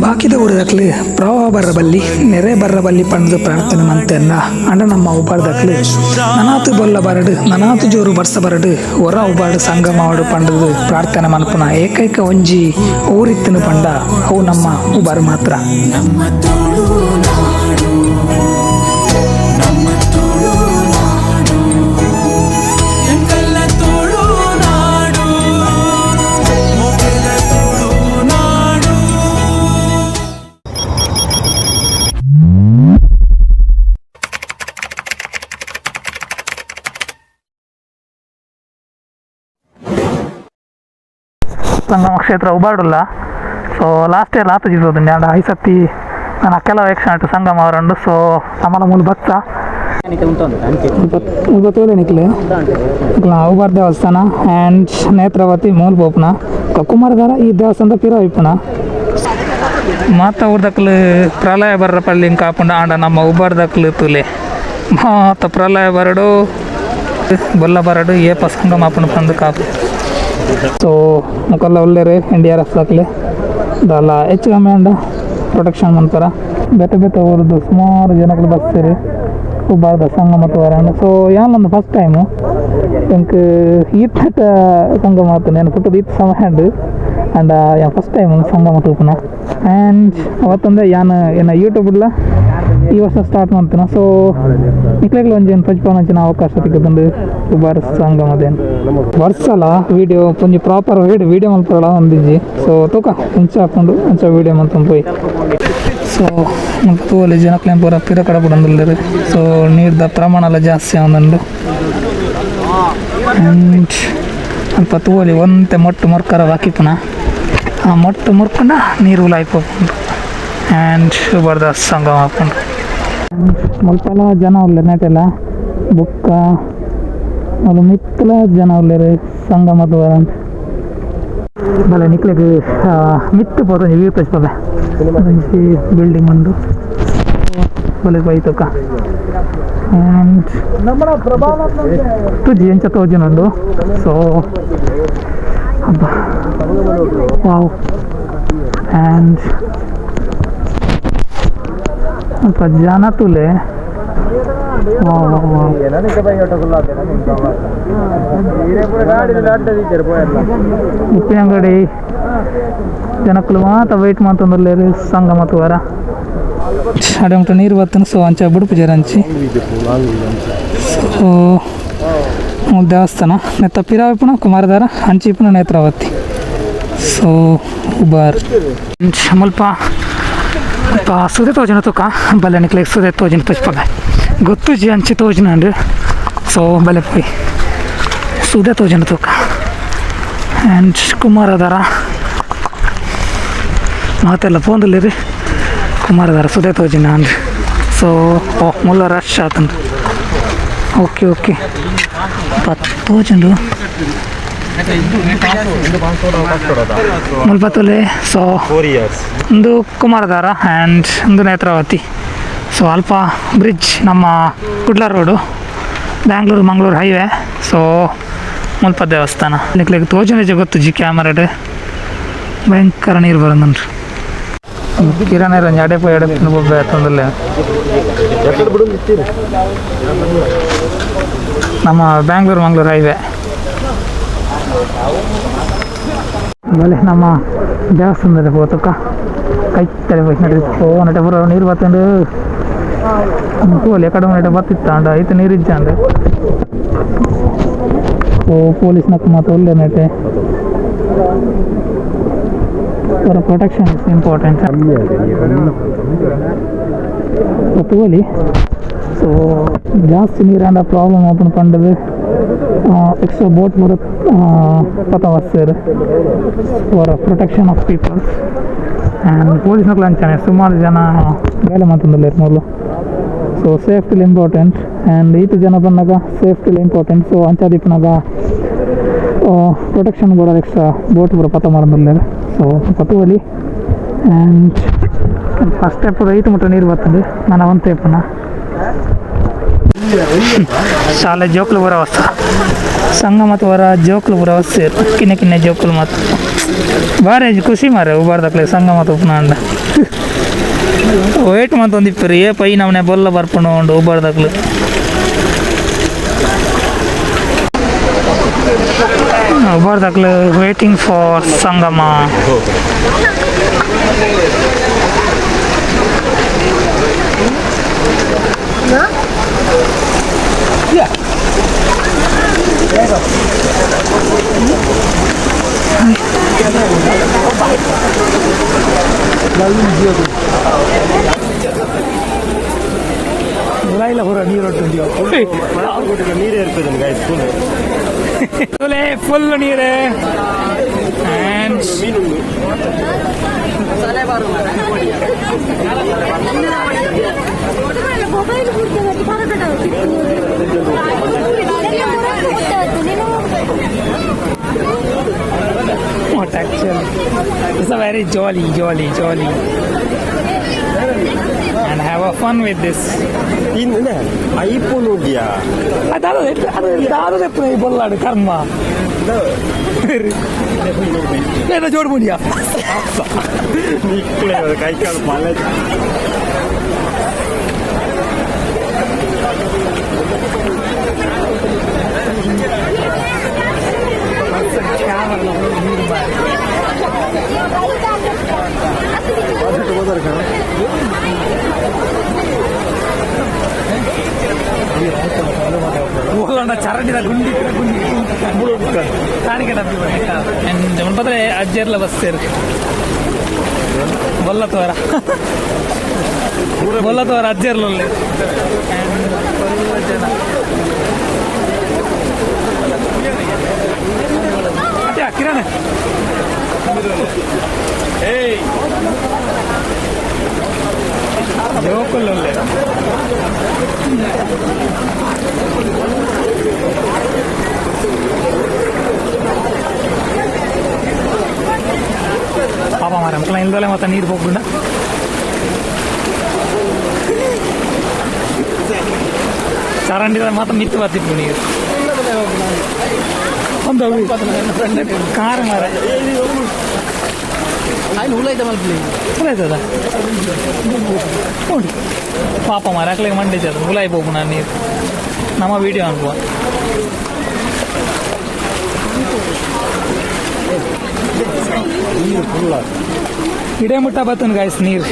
ಬಾಕಿದ ಊರದಕ್ಲಿ ಪ್ರವಾಹ ಬರಬಲ್ಲಿ ನೆರೆ ಬರಬಲ್ಲಿ ಪಂಡದು ಪ್ರಾರ್ಥನೆ ಮಂತೆನ್ನ ಅಂಡ ನಮ್ಮ ಉಬಾರ್ದಕ್ಲು ನನಾತು ಬೊಲ್ಲ ಬರಡು ನನಾತು ಜೋರು ಬರ್ಸ ಬರಡು ಹೊರ ಉಬಾಡು ಸಂಗಮಾಡು ಪಂಡದು ಪ್ರಾರ್ಥನೆ ಮನ್ಪುನ ಏಕೈಕ ಒಂಜಿ ಊರಿತ್ತನು ಪಂಡ ಅವು ನಮ್ಮ ಉಬಾರು ಮಾತ್ರ. ಸಂಗಮ ಕ್ಷೇತ್ರ ಉಬಾಡುಲ್ಲ ಸೊ ಲಾಸ್ಟ್ ಇಯರ್ ಜಿರೋದು ಆಂಡ ಐ ಸತಿ ನಾನು ಕೆಲವು ಯಕ್ಷಣ ಸಂಗಮ ಅವರಂಡು ಸೊ ಅಮಲ ಮೂಲ ಭಕ್ತ. ಇವತ್ತೇಳು ನಿಕ್ಲೆ ಉಬಾರ್ ದೇವಸ್ಥಾನ ಆ್ಯಂಡ್ ನೇತ್ರಾವತಿ ಮೂಲ ಪೋಪುನ ಕುಮಾರಧಾರ ಈ ದೇವಸ್ಥಾನದ ಪಿರ ಮಾತ ಊರ್ದಕ್ಲು ಪ್ರಳಯ ಬರ್ರ ಪಳ್ಳಿ ಕಾಪುಂಡ ಆಂಡ ನಮ್ಮ ಉಬಾರ್ದಕ್ಲು ತುಲೆ. ಮಾತ ಪ್ರಳಯ ಬರಡು ಬೊಲ್ಲ ಬರಡು ಏಪ ಸಂಗಮ ಬಂದು ಕಾಪು. ಸೊ ಮುಖಲ್ಲ ರೇ ಎನ್ ಡಿ ಆರ್ ಎಫ್ ಹಾಕಲಿ ಅದಲ್ಲ ಹೆಚ್ಚು ಕಮ್ಮಿ ಅಂಡ ಪ್ರೊಟೆಕ್ಷನ್ ಮಾಡ್ತಾರೆ. ಬೇಟೆ ಬೇಟೆ ಅವ್ರದ್ದು ಸುಮಾರು ಜನಗಳು ಬರ್ತೀರಿ ಬಾರ್ದ ಸಂಗಮ ಫಸ್ಟ್ ಸೊ ಯಾನೊಂದು ಫಸ್ಟ್ ಟೈಮು எனக்கு ஈத்தட்ட சங்கமாத்து நான் புட்டது ಅಂಡ್ ಯ first time first time and ಅವತ್ತಂದ್ರೆ ಯಾನ யான் ಯೂಟ್ಯೂಬ್ ಇಲ್ಲ? ಈ ವರ್ಷ ಸ್ಟಾರ್ಟ್ ಮಾಡ್ತೇನೆ ಸೊ ನಿಕ್ಲೆಗ್ಲ ಒಂದು ಏನು ಪಂಚಪಾನ ಜನ ಅವಕಾಶ ತೆಗೆದುಂಡು ಸುಮಾರ್ ಸಂಗಮ ಮದೇನು ವರ್ಷಲ್ಲ ವಿಡಿಯೋ ಪುಂಜಿ ಪ್ರಾಪರ್ ವಿಡಿಯೋ ವಿಡಿಯೋ ಮಲ್ಪರಲ್ಲ ಒಂದಿಜ್ಜಿ ಸೊ ತೂಕ ಹೆಂಚ ಹಾಕೊಂಡು ಹೆಂಚ ವಿಡಿಯೋ ಮಲ್ತೊಂದು ಪೋಯಿ. ಸೊ ಮತ್ತು ಅಲ್ಲಿ ಜನಕ್ಕೆ ಪೂರ ಪಿರ ಕಡೆ ಬಿಡಂದಿಲ್ಲರಿ ಸೊ ನೀರ್ದ ಪ್ರಮಾಣ ಎಲ್ಲ ಜಾಸ್ತಿ ಆದಂಡು. ಅಲ್ಪ ತೂವಲಿ ಒಂತೆ ಮೊಟ್ಟು ಮೊರ್ಕರ ಹಾಕಿಪುನ ಆ ಮೊಟ್ಟು ಮುರ್ಕೊಂಡ ನೀರು ಲಾಯ್ಕೊಂಡು ಆ್ಯಂಡ್ ಬರ್ದ ಸಂಗಮ ಹಾಕೊಂಡು. ಮುಲ್ಪಲ ಜನ ಉಳ್ಳೆ ನೆಟೆಲ ಬುಕ್ಕ ಅದು ಮಿತ್ತಲ ಜನ ಉಲ್ಲೆರ್ ಸಂಗಮದ ವರಂತ ಬಲೆ ನಿಕ್ಲೆಗ್ ಮಿತ್ತು ಪೋತ ವ್ಯೂ ಪಚ್ಪದೆ ಒಂಜಿ ಬಿಲ್ಡಿಂಗ್ ಉಂಡು ಬಲೆ ಬೈತಕ ಆ್ಯಂಡ್ ತುಜಿ ಎಂಚ ತೋಜಿನುಂಡು ಸೊ ಹಬ್ಬ. ವಾವ್ ಆ್ಯಂಡ್ ಸ್ವಲ್ಪ ಜನ ತುಲೆ ವಾವ್ ವಾವ್ ವಾವ್ ಉಪ್ಪಿನ ಅಂಗಡಿ ಜನಕ್ಕಲು ಮಾತ್ರ ವೆಯ್ಟ್ ಮಾಡ್ತಂದ್ರೆ ಸಂಘ ಮತ್ತು ವಾರ ಅಡೆ ಉಂಟು ನೀರು ಬತ್ತನು ಸೊ ಅಂಚ ಬುಡುಪು ಜರ ಅಂಚಿ ಸೊ ಮೂಲ ದೇವಸ್ಥಾನ ನೆತ್ತ ಪಿರಾವಿಪುಣ ಕುಮಾರಧಾರ ಹಂಚಿಪುಣ ನೇತ್ರಾವತಿ ಸೊ ಉಬಾರ್ ಮುಲ್ಪ ಸ್ವಲ್ಪ ಸುದೆ ತೋಜನ ತೂಕ. ಬಲ್ಲೆ ನಿಕ್ಲೆ ಸುದೆ ತೋಜನ ತುಚ್ಪಗ ಗೊತ್ತು ಜಿ ಅಂಚಿ ತೋಜನ ಅಂದ್ರೆ. ಸೊ ಬಲೆ ಪೋಯ್. ಸುದೆ ತೋಜನ ತೂಕ. ಆ್ಯಂಡ್ ಕುಮಾರಧಾರ ಮಾತೆಲ್ಲ ಪೋಂದಿಲ್ಲಿರಿ ಕುಮಾರಧಾರ ಸುದೆ ತೋಜನ ಅಂದ್ರೆ. ಸೊ, ಓ, ಮುಲ್ಲ ರಶ್ ಆತಂದು. Okay okay. ತೋಜಂಡು ಮುಲ್ಪತ್ತುಲೆ ಸೊ ಒಂದು ಕುಮಾರಧಾರ ಆ್ಯಂಡ್ ಒಂದು ನೇತ್ರಾವತಿ. ಸೊ ಅಲ್ಪ ಬ್ರಿಡ್ಜ್ ನಮ್ಮ Kudla road Bangalore Mangaluru highway so ಮುಲ್ಪ ದೇವಸ್ಥಾನ. ನಿಕ್ಲಿಕ್ಕೆ ತೋಜನೆ ಗೊತ್ತು ಜಿ ಕ್ಯಾಮರಾಡೆ ಭಯಂಕರ ನೀರು ಬರೋದಂದ್ರೆ ಕಿರಾಣಿ ಇರೋ ಎಡೆ ಪೈ ಬೊಬ್ಬೆ ತಂದಲ್ಲೇ ನಮ್ಮ ಬ್ಯಾಂಗ್ಳೂರು ಮಂಗ್ಳೂರು ಹೈವೇ ಆಮೇಲೆ ನಮ್ಮ ದೇವಸ್ಥಾನದಲ್ಲಿ ಹೋತಕ್ಕ ಕೈ ತಲೆ ಹೋಗಿ ನಡಿ ಓ ನಟೆ ಬರೋ ನೀರು ಬತ್ತಂಡು ಕೂಲಿ ಕಡೆ ನಟೆ ಬತ್ತಿತ್ತಾಂಡ ಐತೆ ನೀರು ಇಜ್ಜಾಂಡ ಓ ಪೊಲೀಸ್ ನಕ್ಕ ಮಾತು ಒಳ್ಳೆ ನಟೆ ಅವರ ಪ್ರೊಟೆಕ್ಷನ್ ಇಸ್ ಇಂಪಾರ್ಟೆಂಟ್ ತೋಲಿ ಸೊ ಜಾಸ್ತಿ ನೀರಾಂಡ ಪ್ರಾಬ್ಲಮ್ ಓಪನ್ ಪಂಡದು ಎಕ್ಸ್ಟ್ರಾ ಬೋಟ್ ಬರುತ್ತೆ ಪತ ವಸ್ತೇರು for protection of people and police ಮಕ್ಕಳು ಅಂಚಾನೆ ಸುಮಾರು ಜನ ಬೇಲೆ ಮಾತಂದಲ್ಲಿ ಮೊದಲು ಸೊ ಸೇಫ್ಟಿಲಿ ಇಂಪಾರ್ಟೆಂಟ್ ಆ್ಯಂಡ್ ಈತ ಜನ ಬಂದಾಗ ಸೇಫ್ಟಿಲಿ ಇಂಪಾರ್ಟೆಂಟ್ ಸೊ ಅಂಚಾದೀಪನಾಗ ಪ್ರೊಟೆಕ್ಷನ್ ಕೂಡ ಎಕ್ಸ್ಟ್ರಾ ಬೋಟ್ ಕೂಡ ಪತ ಮಾರಂದಲ್ಲಿ ಸೊ ಪತುವಲಿ ಆ್ಯಂಡ್ ಫಸ್ಟ್ ಸ್ಟೆಪ್ ಐದು ಮುಟ್ಟ ನೀರು ಬರ್ತದೆ ನಾನು ಅವಂತ ತೇಪನ ಶಾಲೆ ಜೋಕ್ಲು ಬರೋ ಅವಸ್ಥೆ. ಸಂಘ ಮತ್ತು ವರ ಜೋಕ್ಲು ಬರೋ ಅವಸ್ಥೆ ಕಿನ್ನ ಕಿನ್ನ ಜೋಕ್ಲು ಮತ್ತು ಭಾರಿ ಖುಷಿ ಮಾರೆ ಉಬಾರ್ದಕ್ಲೆ ಸಂಘ ಮತ್ತು ವೇಟ್ ಮತ್ತು ಒಂದಿಪ್ಪರಿ ಏ ಪೈ ನಮ್ಮನೆ ಬೊಲ್ಲ ಬರ್ಪುಂಡು ಉಂಡು ಉಬಾರ್ದಕ್ಲು ಉಬಾರ್ದಕ್ಲು ವೇಟಿಂಗ್ ಫಾರ್ ಸಂಗಮ. Yeah. There you go. உலாயில ஒரு நீர் ஓட்டு நீர் இருக்குது ஃபுல் நீர் மீன் it's a very jolly jolly jolly and have a fun with this ಇನ್ನು ಐಫೋನ್ ಹೋಗಿಯಾ ಅದಾದ ಅದಾದ ಬೊಲ್ಲಾಡು ಕರ್ಮ ಏನ ಜೋಡ್ಬುಡಿಯಾ ನಿಕ್ಲೆ ಕೈ ಕಾಲು ಮಳೆ ജമൻ പത്ര അജ്ജേറിലെ ബസ് ചേർക്ക് വല്ലത്തോര വല്ലത്തോര അജ്ജേറിലുള്ള അക്കിരാണ് ഏയ് ജോക്കൊല്ലേ ಮಾರ ಮಕ್ಕಳ ಇಲ್ದಲೆ ಮತ್ತೆ ನೀರು ಹೋಗ್ಬಿಡ ಚರಂಡಿದ ಮಾತ್ರ ಮಿತ್ತು ಬರ್ತಿತ್ತು ನೀರು ಒಂದು ಕಾರ್ ಮಾರ ಹುಲಾಯ್ತದ ನೋಡಿ ಪಾಪ ಮಾರ ಅಕ್ಲಿಗೆ ಮಂಡಿಸದ ಹುಲಾಯ್ ಹೋಗು ನಾನು ನೀರು ನಮ್ಮ ವಿಡಿಯೋ ಅನ್ಕೋ ಇಡೇ ಮುಟ್ಟ ಬತ್ತನ್ ಗಾಯ್ಸ್ ನೀರು.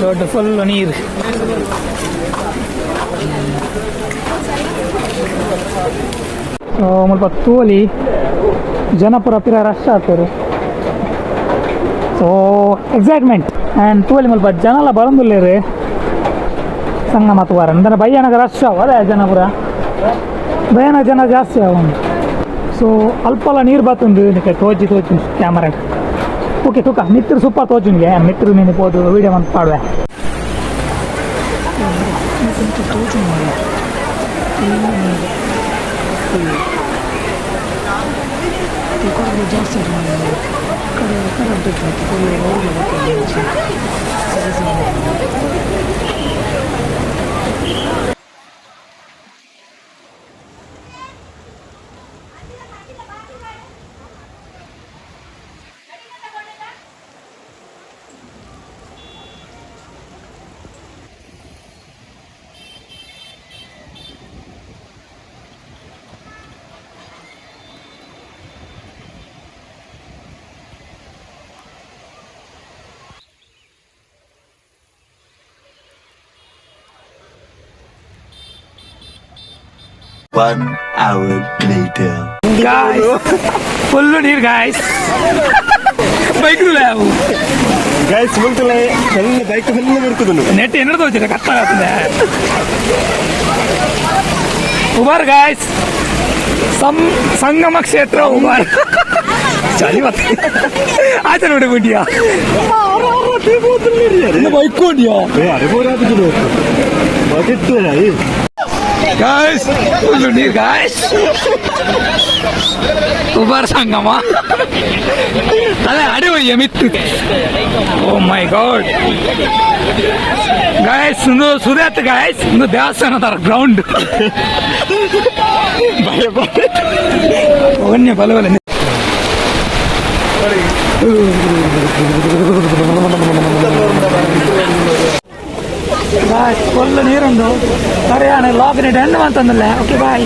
ದೊಡ್ಡ ಫುಲ್ ನೀರು. ಮುಲ್ಪ ತೋಲಿ ಜನಪುರ ಪಿರ ರಶ್ ಆಗ್ತಾರೆ ಸೊ ಎಕ್ಸೈಟ್ಮೆಂಟ್ ಆ್ಯಂಡ್ ತೋಲಿ ಮುಲ್ಪ ಜನ ಎಲ್ಲ ಬರಂದಿಲ್ಲ ಸಂಗ ಮತ್ತು ವಾರ. ಅಂದ್ರೆ ಭಯಾನಕ ರಶ್ ಅವ ಅದೇ ಜನಪುರ. ಭಯಾನಕ ಜನ ಜಾಸ್ತಿ ಅವನು ಸೊ ಅಲ್ಪಲ್ಲ ನೀರು ನಿಕ್ಕೆ ತೋಚಿ ತೋಚಿ ಕ್ಯಾಮರಾ ಓಕೆ ತೂಕ ಮಿತ್ರ ಸೂಪರ್ ತೋಚುನ್ಗೆ ಮಿತ್ರ ನೀನು ಪೋದು ವಿಡಿಯೋ ಅಂತ ಪಾಡುವೆ One hour later. ಫುಲ್ಲು ನೀರು ಗಾಯ್ಸ್ ಬೈಕ್ ಅವು ಗಾಯ್ಸ್ ಮುಂತಲೆ ಎಲ್ಲ ಬೈಕ್ ಎಲ್ಲ ಬಿಡ್ತದನು ನೆಟ್ ಏನಾರು ತೋಚಿರ ಕತ್ತಾಗತ್ತದೆ ಉಬಾರ್ ಗಾಯ್ಸ್ ಸಂ ಸಂಗಮ ಕ್ಷೇತ್ರ ಉಬಾರ್ ಚಳಿ ಮತ್ತೆ ಆಚೆ ನೋಡಿ ಬಿಟ್ಟಿಯಾ ಬೈಕ್ ಕೊಂಡಿಯಾ ಅರಿಬೋರಾದ್ರು ಬಜೆಟ್ ಗಾಯ್ಸ್ ಫುಲ್ಲು ನೀರು ಗಾಯ್ಸ್ ಉಬಾರ್ ಸಂಗಮ ಅದೇ ಅಡಿ ಎಮಿತ್ತು ಓ ಮೈ ಗಾಡ್ ಗಾಯಸ್ ಒಂದು ಸುಧಾತ್ ಗಾಯಸ್ ಒಂದು ದೇವಸ್ಥಾನ ತರ ಗ್ರೌಂಡ್ ಒನ್ನೆ ಬಲ ಫುಲ್ ನೀರುಂಡು ಸರಿಯಾಣ ಲಾಗಿನ ಎಂಡ್ ಅಂತಂದಲ್ಲ ಓಕೆ ಬಾಯ್